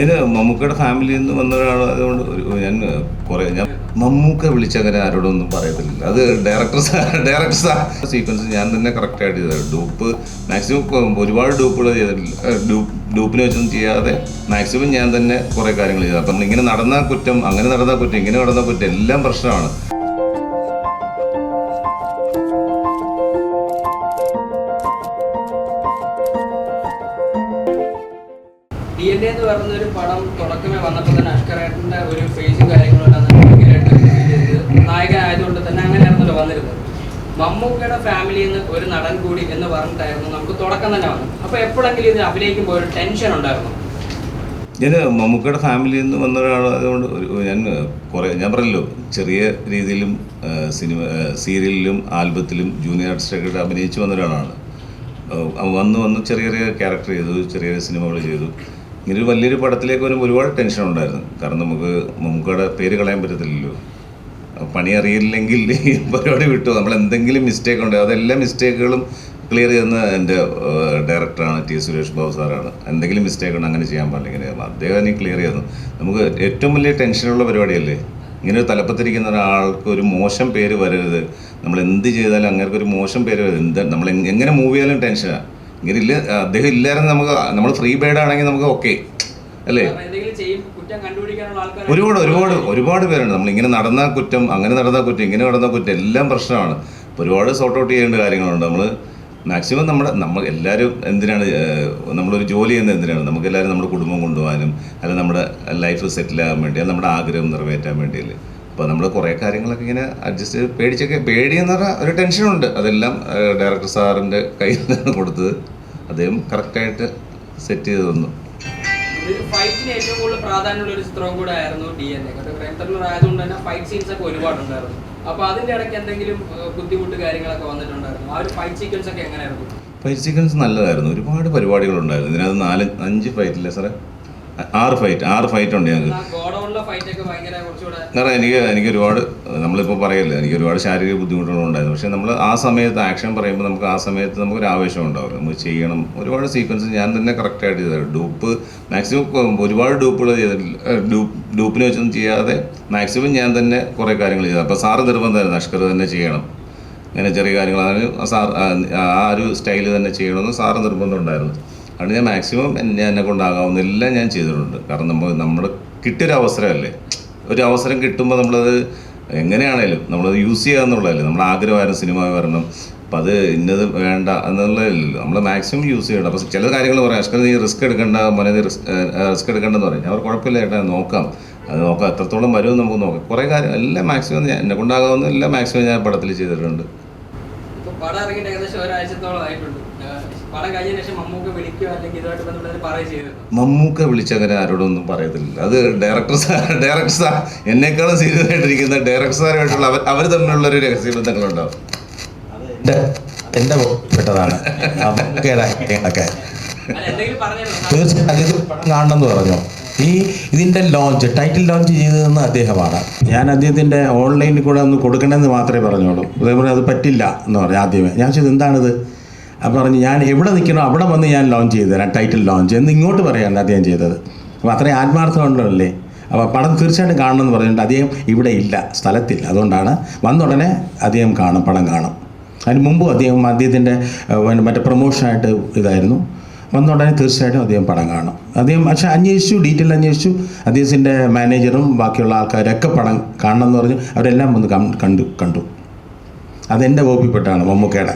ഞാൻ മമ്മൂക്കയുടെ ഫാമിലിയിൽ നിന്ന് വന്ന ഒരാളായതുകൊണ്ട് ഒരു- ഞാൻ കുറെ ഞാൻ മമ്മൂക്ക വിളിച്ചങ്ങനെ ആരോടൊന്നും പറയത്തില്ല. അത് ഡയറക്ടർ ഡയറക്ടർ സീക്വൻസ് ഞാൻ തന്നെ കറക്റ്റായിട്ട് ചെയ്തത് ഡൂപ്പ് മാക്സിമം ഒരുപാട് ഡൂപ്പുകൾ ചെയ്തിട്ടില്ല ഡൂപ്പ് ഡൂപ്പിനെ വെച്ചൊന്നും ചെയ്യാതെ മാക്സിമം ഞാൻ തന്നെ കുറേ കാര്യങ്ങൾ ചെയ്തു. അപ്പം ഇങ്ങനെ നടന്ന കുറ്റം അങ്ങനെ നടന്ന കുറ്റം ഇങ്ങനെ നടന്ന കുറ്റം എല്ലാം പ്രശ്നമാണ്. പറയുന്ന ഒരു പടം തുടക്കമേ വന്നപ്പോൾ തന്നെ അഷ്കറേട്ടന്റെ ഒരു ഫേസും കാര്യങ്ങളും നായകൻ നായകനായതുകൊണ്ട് തന്നെ അങ്ങനെയായിരുന്നല്ലോ വന്നിരുന്നത്. മമ്മൂക്കയുടെ ഫാമിലിയിൽ നിന്ന് ഒരു നടൻ കൂടി എന്ന് പറഞ്ഞിട്ടായിരുന്നു നമുക്ക് തുടക്കം തന്നെ വന്നത്. അപ്പോൾ എപ്പോഴെങ്കിലും ഇത് അഭിനയിക്കുമ്പോൾ ഒരു ടെൻഷൻ ഉണ്ടായിരുന്നു? ഞാൻ മമ്മൂക്കയുടെ ഫാമിലിയിൽ നിന്ന് വന്ന ഒരാളായതുകൊണ്ട് ഒരു- ഞാൻ കുറേ ഞാൻ പറഞ്ഞല്ലോ ചെറിയ രീതിയിലും സിനിമ സീരിയലിലും ആൽബത്തിലും ജൂനിയർ ആർട്ടിസ്റ്റൊക്കെ അഭിനയിച്ചു വന്ന ഒരാളാണ്. വന്ന് വന്ന് ചെറിയ ചെറിയ ക്യാരക്ടർ ചെയ്തു ചെറിയ സിനിമകൾ ചെയ്തു. ഇങ്ങനെ ഒരു വലിയൊരു പടത്തിലേക്ക് വരുമ്പോൾ ഒരുപാട് ടെൻഷൻ ഉണ്ടായിരുന്നു. കാരണം നമുക്ക് മമ്മൂക്കയുടെ പേര് കളയാൻ പറ്റത്തില്ലല്ലോ. പണി അറിയില്ലെങ്കിൽ പരിപാടി വിട്ടു. നമ്മൾ എന്തെങ്കിലും മിസ്റ്റേക്ക് ഉണ്ടോ അതെല്ലാ മിസ്റ്റേക്കുകളും ക്ലിയർ ചെയ്യുന്ന എന്റെ ഡയറക്ടറാണ് ടി സുരേഷ് ബാബു സാറാണ് എന്തെങ്കിലും മിസ്റ്റേക്ക് ഉണ്ട് അങ്ങനെ ചെയ്യാൻ പാടില്ല ഇങ്ങനെ. അദ്ദേഹം തന്നെ ക്ലിയർ ചെയ്യുന്നു. നമുക്ക് ഏറ്റവും വലിയ ടെൻഷനുള്ള പരിപാടിയല്ലേ? ഇങ്ങനെ ഒരു തലപ്പത്തിരിക്കുന്ന ഒരാൾക്ക് ഒരു മോശം പേര് വരരുത്. നമ്മൾ എന്ത് ചെയ്താലും അങ്ങനെ ഒരു മോശം പേര് വരരുത്. എന്ത് നമ്മൾ എങ്ങനെ മൂവ് ചെയ്യാലും ടെൻഷനാണ് ഇങ്ങനെ ഇല്ല അദ്ദേഹം ഇല്ലായിരുന്നു നമുക്ക് നമ്മൾ ഫ്രീ ബേഡ് ആണെങ്കിൽ നമുക്ക് ഓക്കെ അല്ലേ? ഒരുപാട് ഒരുപാട് ഒരുപാട് പേരുണ്ട്. നമ്മൾ ഇങ്ങനെ നടന്ന കുറ്റം അങ്ങനെ നടന്ന കുറ്റം ഇങ്ങനെ നടന്ന കുറ്റം എല്ലാം പ്രശ്നമാണ്. ഒരുപാട് സോർട്ട് ഔട്ട് ചെയ്യേണ്ട കാര്യങ്ങളുണ്ട്. നമ്മൾ മാക്സിമം നമ്മുടെ നമ്മൾ എല്ലാവരും എന്തിനാണ് നമ്മളൊരു ജോലി ചെയ്യുന്നത് എന്തിനാണ്? നമുക്ക് എല്ലാവരും നമ്മുടെ കുടുംബം കൊണ്ടുപോകാനും അല്ലെങ്കിൽ നമ്മുടെ ലൈഫ് സെറ്റിൽ ആകാൻ വേണ്ടി അല്ലെങ്കിൽ നമ്മുടെ ആഗ്രഹം നിറവേറ്റാൻ വേണ്ടിയല്ലേ? അപ്പോൾ നമ്മൾ കുറേ കാര്യങ്ങളൊക്കെ ഇങ്ങനെ അഡ്ജസ്റ്റ് ചെയ്ത് പേടിച്ചൊക്കെ എന്ന് പറഞ്ഞാൽ ഒരു ടെൻഷനുണ്ട് അതെല്ലാം ഡയറക്ടർ സാറിന്റെ കയ്യിൽ നിന്ന് കൊടുത്തത്. അദ്ദേഹം കറക്റ്റായിട്ട് സെറ്റ് ചെയ്ത് തന്നു. ഫൈറ്റിന് ഏറ്റവും കൂടുതൽ പ്രാധാന്യമുള്ള ഒരു ചിത്രവും കൂടെ ആയിരുന്നു D N A crime thriller ആയതുകൊണ്ട് തന്നെ ഫൈറ്റ് സീൻസ് ഒക്കെ ഒരുപാടുണ്ടായിരുന്നു. അപ്പൊ അതിന്റെ ഇടയ്ക്ക് എന്തെങ്കിലും ബുദ്ധിമുട്ട് കാര്യങ്ങളൊക്കെ വന്നിട്ടുണ്ടായിരുന്നു. ആ ഒരു ഫൈറ്റ് സീക്വൻസ് ഒക്കെ എങ്ങനെയായിരുന്നു? ഫൈറ്റ് സീക്വൻസ് നല്ലതായിരുന്നു. ഒരുപാട് പരിപാടികളുണ്ടായിരുന്നു. ഇതിനകത്ത് നാല് അഞ്ച് ഫൈറ്റ് ഇല്ലേ സാറേ? ആറ് ഫൈറ്റ് ആറ് ഫൈറ്റ് ഉണ്ട് ഞങ്ങൾക്ക് കാരണം എനിക്ക് എനിക്ക് ഒരുപാട് നമ്മളിപ്പോൾ പറയല്ലേ എനിക്ക് ഒരുപാട് ശാരീരിക ബുദ്ധിമുട്ടുകളുണ്ടായിരുന്നു പക്ഷേ നമ്മൾ ആ സമയത്ത് ആക്ഷൻ പറയുമ്പോൾ നമുക്ക് ആ സമയത്ത് നമുക്കൊരു ആവേശം ഉണ്ടാവില്ല. നമുക്ക് ചെയ്യണം. ഒരുപാട് സീക്വൻസ് ഞാൻ തന്നെ കറക്റ്റായിട്ട് ചെയ്തത്. ഡൂപ്പ് മാക്സിമം ഒരുപാട് ഡൂപ്പുകൾ ചെയ്തിട്ടില്ല ഡൂപ്പ് ഡൂപ്പിനെ വെച്ചൊന്നും ചെയ്യാതെ മാക്സിമം ഞാൻ തന്നെ കുറേ കാര്യങ്ങൾ ചെയ്തു അപ്പോൾ സാറ് നിർബന്ധമായിരുന്നു അഷ്കർ തന്നെ ചെയ്യണം. ഇങ്ങനെ ചെറിയ കാര്യങ്ങൾ അതിന് സാർ ആ ഒരു സ്റ്റൈൽ തന്നെ ചെയ്യണമെന്ന് സാറ് നിർബന്ധം ഉണ്ടായിരുന്നു. അതുകൊണ്ട് ഞാൻ മാക്സിമം എന്നെ കൊണ്ടാകാവുന്ന എല്ലാം ഞാൻ ചെയ്തിട്ടുണ്ട്. കാരണം നമ്മൾ നമ്മുടെ കിട്ടിയൊരു അവസരമല്ലേ ഒരു അവസരം കിട്ടുമ്പോൾ നമ്മളത് എങ്ങനെയാണേലും നമ്മളത് യൂസ് ചെയ്യുക എന്നുള്ളതല്ലേ നമ്മുടെ ആഗ്രഹമായിരുന്നു സിനിമ വരണം അപ്പം അത് ഇന്നത് വേണ്ട എന്നുള്ളതല്ലോ. നമ്മൾ മാക്സിമം യൂസ് ചെയ്യണം. അപ്പോൾ ചില കാര്യങ്ങൾ പറയാം. അഷ്കർ നീ റിസ്ക് എടുക്കേണ്ട മോനെ നീ റിസ്ക് റിസ്ക് എടുക്കേണ്ടെന്ന് പറയും. അവർ കുഴപ്പമില്ല ചേട്ടാ നോക്കാം. അത് നോക്കാം. എത്രത്തോളം വരുമെന്ന് നമുക്ക് നോക്കാം. കുറേ കാര്യം എല്ലാം മാക്സിമം എന്നെ കൊണ്ടാകാവുന്ന എല്ലാം മാക്സിമം ഞാൻ പടത്തിൽ ചെയ്തിട്ടുണ്ട്. ഇപ്പൊ പടം ഇറങ്ങിയിട്ട് ഏകദേശം ഒരാഴ്ചത്തോളം ആയിട്ടുണ്ട്. പടം കഴിഞ്ഞ ശേഷം മമ്മൂക്ക വിളിക്കുക അല്ലെങ്കിൽ ഇതുമായിട്ട് ബന്ധപ്പെട്ട് പറയുക ചെയ്തിരുന്നു? മമ്മൂക്ക വിളിച്ചങ്ങനെ ആരോടൊന്നും പറയത്തില്ല. അത് ഡയറക്ടർ സാർ ഡയറക്ടർ സാർ എന്നെക്കാളും സീരിയസ് ആയിട്ടിരിക്കുന്ന ഡയറക്ടർ സാറുമായിട്ടുള്ള അവർ അവർ തമ്മിലുള്ള ഒരു രഹസ്യ ബന്ധങ്ങളുണ്ടാവും എന്റെ പെട്ടതാണ് എന്തെങ്കിലും പറഞ്ഞിരുന്നു? തീർച്ചയായും കാണണമെന്ന് പറഞ്ഞു. ഈ ഇതിന്റെ ലോഞ്ച് ടൈറ്റിൽ ലോഞ്ച് ചെയ്തതെന്ന് അദ്ദേഹമാണ്. ഞാൻ അദ്ദേഹത്തിന്റെ ഓൺലൈനിൽ കൂടെ ഒന്ന് കൊടുക്കണമെന്ന് മാത്രമേ പറഞ്ഞോളൂ അതേപോലെ അത് പറ്റില്ല എന്ന് പറഞ്ഞു ആദ്യമേ. ഞാൻ ചോദിച്ചത് എന്താണിത്? അപ്പോൾ പറഞ്ഞു ഞാൻ എവിടെ നിൽക്കണോ അവിടെ വന്ന് ഞാൻ ലോഞ്ച് ചെയ്തു തരാം ടൈറ്റിൽ ലോഞ്ച് എന്ന് ഇങ്ങോട്ട് പറയാൻ അദ്ദേഹം ചെയ്തത്. അപ്പോൾ അത്രയും ആത്മാർത്ഥമുണ്ടല്ലേ അപ്പോൾ പടം തീർച്ചയായിട്ടും കാണണമെന്ന് പറഞ്ഞിട്ട് അദ്ദേഹം ഇവിടെ ഇല്ല സ്ഥലത്തില്ല. അതുകൊണ്ടാണ് വന്ന ഉടനെ അദ്ദേഹം കാണും പടം കാണും. അതിന് മുമ്പും അദ്ദേഹം അദ്ദേഹത്തിന്റെ മറ്റേ പ്രൊമോഷനായിട്ട് ഇതായിരുന്നു. വന്ന ഉടനെ തീർച്ചയായിട്ടും അദ്ദേഹം പടം കാണും. അദ്ദേഹം പക്ഷെ അന്വേഷിച്ചു ഡീറ്റെയിൽ അന്വേഷിച്ചു. അദ്ദേഹത്തിന്റെ മാനേജറും ബാക്കിയുള്ള ആൾക്കാരൊക്കെ പടം കാണണം എന്ന് പറഞ്ഞു. അവരെല്ലാം വന്ന് കണ്ടു കണ്ടു. അതെന്റെ വകുപ്പിൽപ്പെട്ടാണ് മമ്മൂക്കയുടെ.